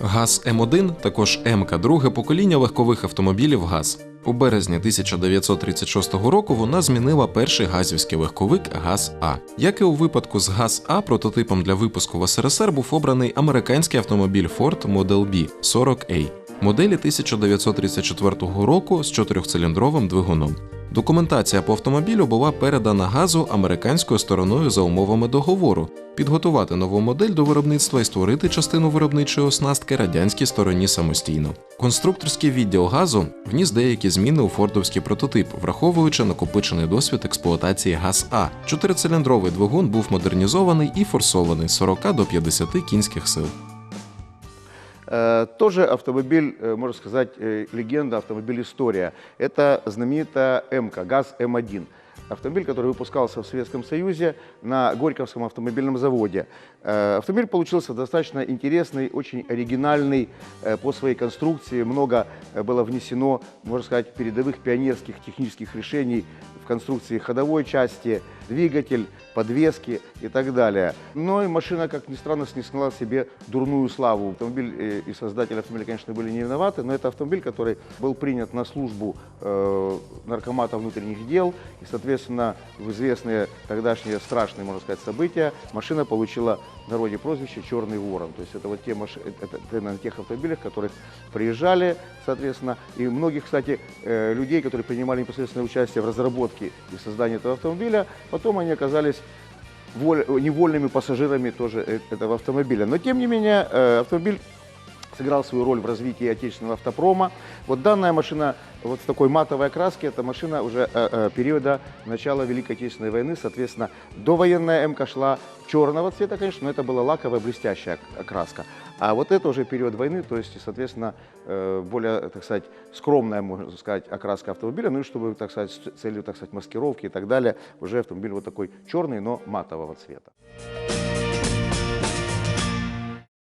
ГАЗ М1, також МК, друге покоління легкових автомобілів ГАЗ. У березні 1936 року вона змінила перший газівський легковик ГАЗ А. Як і у випадку з ГАЗ А, прототипом для випуску в СРСР був обраний американський автомобіль Ford Model B 40A моделі 1934 року з чотирьохциліндровим двигуном. Документація по автомобілю була передана газу американською стороною за умовами договору підготувати нову модель до виробництва і створити частину виробничої оснастки радянській стороні самостійно. Конструкторський відділ газу вніс деякі зміни у фордовський прототип, враховуючи накопичений досвід експлуатації ГАЗ А. Чотирициліндровий двигун був модернізований і форсований з 40 до 50 кінських сил. Э, Тоже автомобиль, э, можно сказать, э, легенда, автомобиль история. Это знаменитая МК, ГАЗ М1. Автомобиль, который выпускался в Советском Союзе на Горьковском автомобильном заводе. Автомобиль получился достаточно интересный, очень оригинальный по своей конструкции. Много было внесено, можно сказать, передовых пионерских технических решений в конструкции ходовой части, двигатель, подвески и так далее. Но и машина, как ни странно, снесла себе дурную славу. Автомобиль э, и создатели автомобиля, конечно, были не виноваты, но это автомобиль, который был принят на службу э, наркомата внутренних дел. И, соответственно, в известные тогдашние страшные, можно сказать, события машина получила народе прозвище «Черный ворон». То есть это вот те маши- это, это на тех автомобилях, которые приезжали, соответственно, и многих, кстати, э, людей, которые принимали непосредственное участие в разработке и создании этого автомобиля, потом они оказались воль- невольными пассажирами тоже э- этого автомобиля. Но тем не менее э, автомобиль сыграл свою роль в развитии отечественного автопрома. Вот данная машина вот с такой матовой окраски, это машина уже э, э, периода начала Великой Отечественной войны, соответственно, довоенная МК шла черного цвета, конечно, но это была лаковая блестящая ок- окраска. А вот это уже период войны, то есть, соответственно, э, более, так сказать, скромная, можно сказать, окраска автомобиля, ну и чтобы, так сказать, с целью, так сказать, маскировки и так далее, уже автомобиль вот такой черный, но матового цвета.